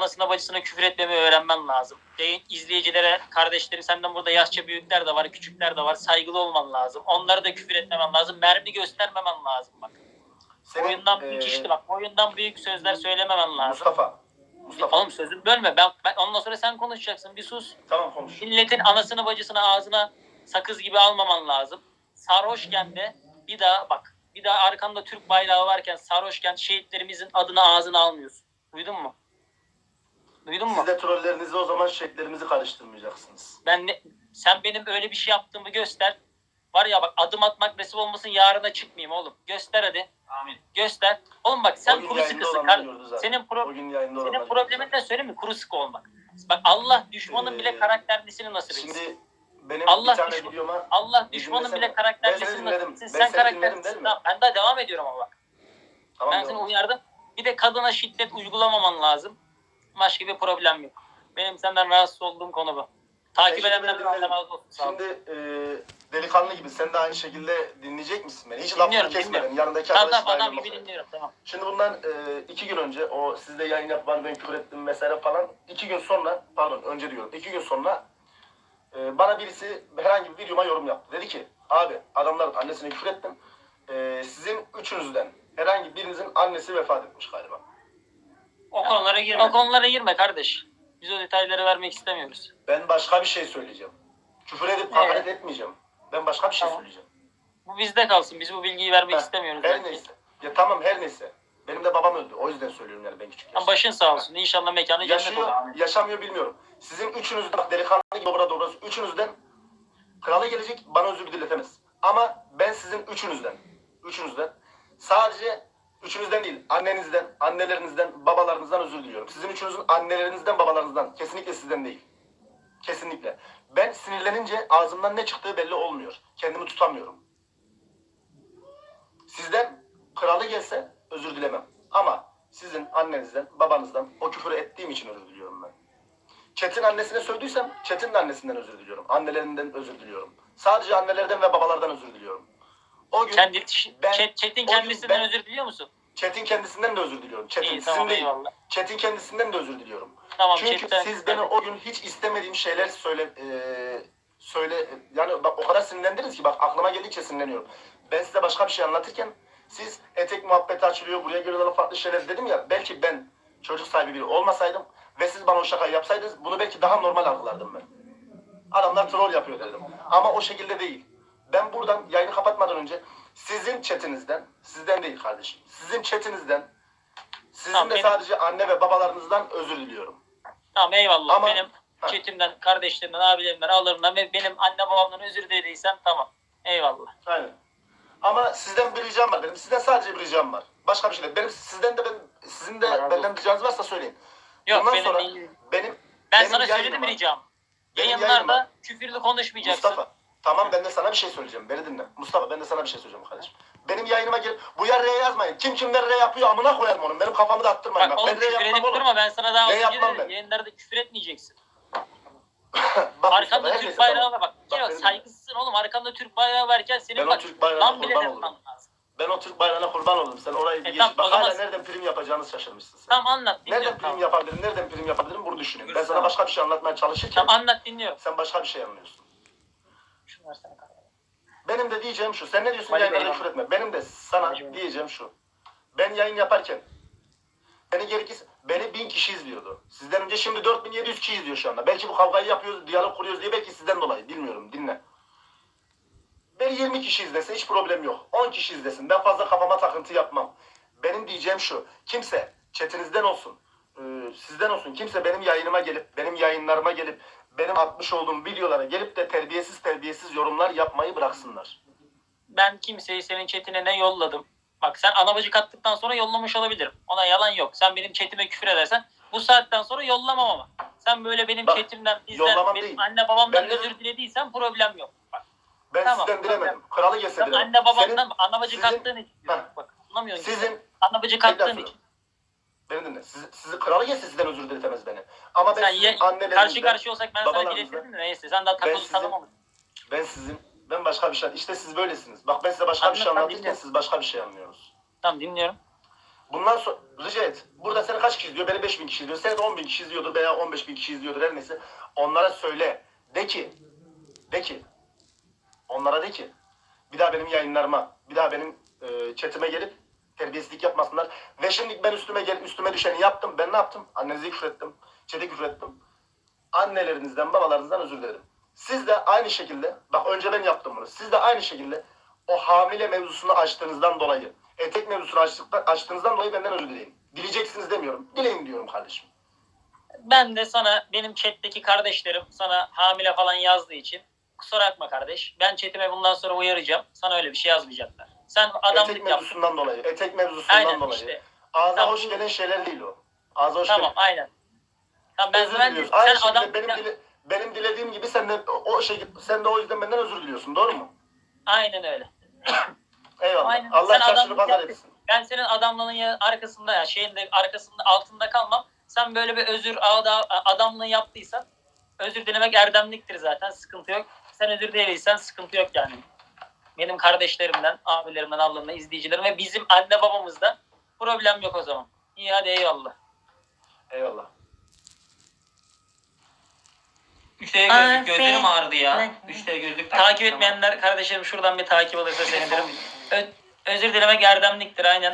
anasına bacısına küfür etmemeyi öğrenmen lazım. Yayın izleyicilere, kardeşlerim senden burada yaşça büyükler de var, küçükler de var. Saygılı olman lazım. Onlara da küfür etmemen lazım. Mermi göstermemen lazım bak. Senin, Boyundan büyük eee, işte bak. Boyundan büyük sözler söylememen lazım. Mustafa. Mustafa. Oğlum sözümü bölme. Ben, ben ondan sonra sen konuşacaksın. Bir sus. Tamam konuş. Milletin anasını bacısını ağzına sakız gibi almaman lazım. Sarhoşken de bir daha bak. Bir daha arkanda Türk bayrağı varken sarhoşken şehitlerimizin adını ağzına almıyorsun. Duydun mu? Duydun mu? Siz de trollerinizi o zaman şeklerimizi karıştırmayacaksınız. Ben ne, sen benim öyle bir şey yaptığımı göster. Var ya bak adım atmak nasip olmasın yarına çıkmayayım oğlum. Göster hadi. Amin. Göster. Oğlum bak sen kuru sıkısın. Kar-. Senin, pro- senin problemin de söyleyeyim mi? Kuru sıkı olmak. Bak Allah düşmanın Ee, bile karakterlisini nasip etsin. Şimdi benim Allah bir tane düşman- videoma Allah düşmanın bile karakterlisini nasip etsin. Sen karakterlisin. Tamam, Ben daha devam ediyorum ama bak. tamam ben seni uyardım. Bir de kadına şiddet uygulamaman lazım. Başka bir problem yok. Benim senden rahatsız olduğum konu bu. Takip Şimdi edenler de ben benden dinledim. razı olsun. Sağ ol. Şimdi e, delikanlı gibi sen de aynı şekilde dinleyecek misin beni? Hiç lafını Dinliyorum, yanındaki Tamam tamam adam dahil gibi dinliyorum tamam. Şimdi bundan e, iki gün önce o sizde yayın yapman ben küfür ettim vesaire falan. iki gün sonra pardon önce diyorum iki gün sonra e, bana birisi herhangi bir videoma yorum yaptı. Dedi ki abi adamların annesine küfür ettim. E, sizin üçünüzden herhangi birinizin annesi vefat etmiş galiba. O konulara girme. O konulara girme kardeş. Biz o detayları vermek istemiyoruz. Ben başka bir şey söyleyeceğim. Küfür edip hakaret etmeyeceğim. Ben başka bir şey Tamam. söyleyeceğim. Bu bizde kalsın. Biz bu bilgiyi vermek Heh, istemiyoruz. Her belki. neyse. Ya tamam her neyse. Benim de babam öldü. O yüzden söylüyorum yani ben küçük Ama başın sağ olsun. İnşallah mekanı cennet Yaşıyor, olur. yaşamıyor bilmiyorum. Sizin üçünüzden, bak delikanlı gibi dobra dobrası, üçünüzden krala gelecek bana özür diletemez. Ama ben sizin üçünüzden, üçünüzden sadece üçünüzden değil, annenizden, annelerinizden, babalarınızdan özür diliyorum. Sizin üçünüzün annelerinizden, babalarınızdan, kesinlikle sizden değil. Kesinlikle. Ben sinirlenince ağzımdan ne çıktığı belli olmuyor. Kendimi tutamıyorum. Sizden kralı gelse özür dilemem. Ama sizin annenizden, babanızdan o küfürü ettiğim için özür diliyorum ben. Çetin annesine sövdüysem Çetin'in annesinden özür diliyorum. Annelerinden özür diliyorum. Sadece annelerden ve babalardan özür diliyorum. O gün Kendi, Ben- Çet- Çetin o kendisinden ben- özür diliyor musun? Çetin kendisinden de özür diliyorum. Çetin İyi sizin tamam değil. eyvallah. Çetin kendisinden de özür diliyorum. Tamam Çünkü Çetin. siz beni o gün hiç istemediğim şeyler söyle eee, söyle yani bak o kadar sinirlendiniz ki bak aklıma geldikçe sinirleniyorum. Ben size başka bir şey anlatırken siz etek muhabbeti açılıyor buraya geliyorlar farklı şeyler dedim ya belki ben çocuk sahibi biri olmasaydım ve siz bana o şakayı yapsaydınız bunu belki daha normal algılardım ben. Adamlar troll yapıyor dedim. Ama o şekilde değil. Ben buradan yayını kapatmadan önce sizin chatinizden, sizden değil kardeşim. Sizin chatinizden, sizin Tamam, de benim- sadece anne ve babalarınızdan özür diliyorum. Tamam eyvallah. Ama- benim Ha. Çetim'den, kardeşlerimden, abilerimden, alırımdan ve benim anne babamdan özür dilediysem tamam. Eyvallah. Aynen. Ama sizden bir ricam var benim. Sizden sadece bir ricam var. Başka bir şey değil. Benim sizden de ben sizin de razı benden ricanız varsa söyleyin. Yok Bundan benim sonra değil. benim Ben benim sana söyledim ricam. Benim Yayınlarda yayınıma- küfürlü konuşmayacaksın. Mustafa tamam ben de sana bir şey söyleyeceğim. Beni dinle. Mustafa ben de sana bir şey söyleyeceğim kardeşim. Benim yayınıma gel. Bu yer R yazmayın. Kim kimler R yapıyor amına koyarım onun. Benim kafamı da attırmayın. Bak oğlum ben R küfür yapmam oğlum. durma ben sana daha Ne önce yapmam ben? Yayınlarda küfür etmeyeceksin. Bak her Türk bayrağı var bak. Bak Bak, benim- saygısızsın oğlum. Arkanda Türk bayrağı varken senin Ben o bak Türk bayrağına lan bile kurban olurum. lazım. Ben o Türk bayrağına kurban oldum. Sen orayı bir E, geç. tamam, o Bak zaman- hala nereden prim yapacağını şaşırmışsın sen. Tamam anlat Nereden dinliyorum. prim Tamam. yapabilirim, nereden prim yapabilirim bunu düşünüyorum. Ben sana başka bir şey anlatmaya çalışırken tamam anlat dinliyorum. sen başka bir şey anlıyorsun. Şunu versene. Benim de diyeceğim şu. Sen ne diyorsun Hadi yayınlarda eyvallah. küfür etme. Benim de sana eyvallah. diyeceğim şu. Ben yayın yaparken beni gerekirse beni bin kişi izliyordu. Sizden önce şimdi 4700 kişi izliyor şu anda. Belki bu kavgayı yapıyoruz, diyalog kuruyoruz diye belki sizden dolayı. Bilmiyorum dinle. Beni 20 kişi izlese hiç problem yok. 10 kişi izlesin. Ben fazla kafama takıntı yapmam. Benim diyeceğim şu. Kimse chatinizden olsun, e, sizden olsun. Kimse benim yayınıma gelip, benim yayınlarıma gelip, benim atmış olduğum videolara gelip de terbiyesiz terbiyesiz yorumlar yapmayı bıraksınlar. Ben kimseyi senin chatine ne yolladım. Bak sen anabacı kattıktan sonra yollamış olabilirim. Ona yalan yok. Sen benim chatime küfür edersen bu saatten sonra yollamam ama. Sen böyle benim Bak, chatimden bizden benim değil. anne babamdan Ben özür dilediysen problem yok. Bak Ben Tamam, sizden dilemedim. Kralı gelse anne babamdan Senin- anabacı sizin- kattığın için. Heh. Bak anlamıyorsun. sizin Anabacı Tekrar kattığın söylüyorum. için. Beni dinle. Siz, sizi kralı gelse sizden özür diletemez beni. Ama ben Sen sizin ye, annelerinizden, karşı karşıya olsak ben sana babalarınızdan- de neyse. Sen daha sizin- kalamamışsın. ben sizin, ben başka bir şey, işte siz böylesiniz. Bak ben size başka bir şey Anlat, ben anlatırken dinliyorum. siz başka bir şey anlıyorsunuz. Tamam dinliyorum. Bundan sonra rica et. Burada seni kaç kişi izliyor? Beni 5000 kişi izliyor. Seni de 10 bin kişi izliyordur veya 15 bin kişi izliyordur her neyse. Onlara söyle. De ki. De ki. Onlara de ki. Bir daha benim yayınlarıma, bir daha benim e, chatime gelip terbiyesizlik yapmasınlar. Ve şimdi ben üstüme gelip üstüme düşeni yaptım. Ben ne yaptım? Annenize küfür ettim. Chat'e küfür. Annelerinizden, babalarınızdan özür dilerim. Siz de aynı şekilde, bak önce ben yaptım bunu. Siz de aynı şekilde o hamile mevzusunu açtığınızdan dolayı, etek mevzusunu açtığınızdan dolayı benden özür dileyin. Dileyeceksiniz demiyorum. Dileyin diyorum kardeşim. Ben de sana benim chat'teki kardeşlerim sana hamile falan yazdığı için kusura bakma kardeş. Ben chat'ime bundan sonra uyaracağım. Sana öyle bir şey yazmayacaklar. Sen etek adamlık yap. mevzusundan dolayı, etek mevzusundan Aynen dolayı. işte. Ağza Tamam. hoş gelen şeyler değil o. Ağza hoş Tamam aynen. Tamam ben, özür ben diliyorsun. sen Aynı şekilde adam benim, dile- benim dilediğim gibi sen de o şey sen de o yüzden benden özür diliyorsun. Doğru mu? aynen öyle. Eyvallah. Aynen. Allah Sen çarşını adamlık pazar yaptın. etsin. Ben senin adamlığının ya- arkasında ya şeyinde arkasında altında kalmam. Sen böyle bir özür ada- adamlığı yaptıysan özür dilemek erdemliktir zaten. Sıkıntı yok. Sen özür dileysen sıkıntı yok yani. Benim kardeşlerimden, abilerimden, ablamdan, izleyicilerim ve bizim anne babamızdan problem yok o zaman. İyi hadi eyvallah. Eyvallah. Üçte gözlük gözlerim ağrıdı ya. Üçte gözlük. Takip etmeyenler kardeşlerim şuradan bir takip alırsa sevinirim. Ö- özür dilemek erdemliktir aynen.